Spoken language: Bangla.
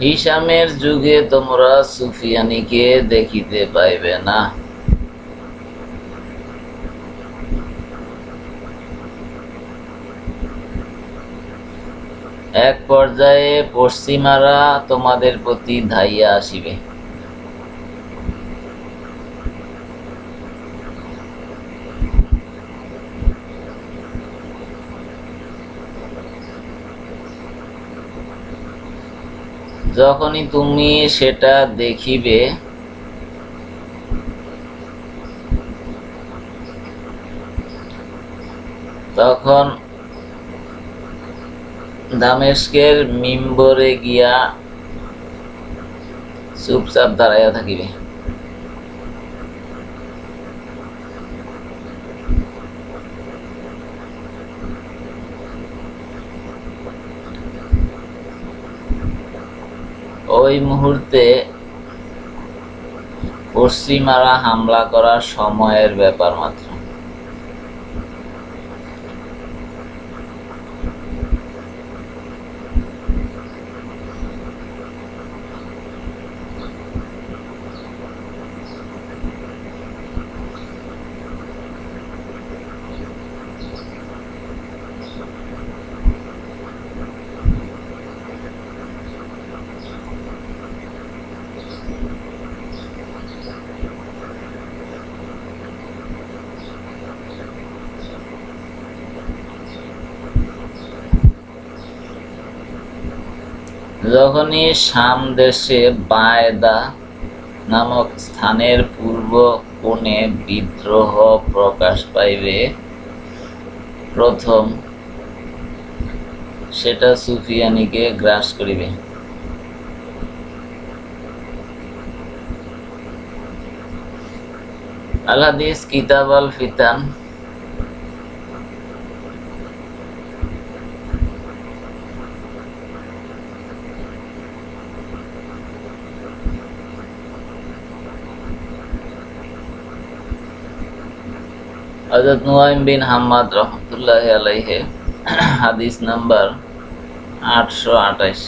হিসামের যুগে তোমরা সুফিয়ানিকে দেখিতে পাইবে না। এক পর্যায়ে পশ্চিমারা তোমাদের প্রতি ধাইয়া আসিবে। যখনই তুমি সেটা দেখিবে তখন দামেস্কের মিম্বরে গিয়া চুপচাপ দাঁড়াইয়া থাকিবে। ওই মুহূর্তে পশ্চিমারা হামলা করার সময়ের ব্যাপার মাত্র। যখনই শাম দেশে বায়দা নামক স্থানের পূর্ব কোণে বিদ্রোহ প্রকাশ পাইবে, প্রথম সেটা সুফিয়ানিকে গ্রাস করিবে। আল হাদিস কিতাব আল ফিতান হজরত নুয়াইম বিন হাম্মাদ রহমতুল্লাহ আলাইহে হাদিস নাম্বার আটশো আঠাইশ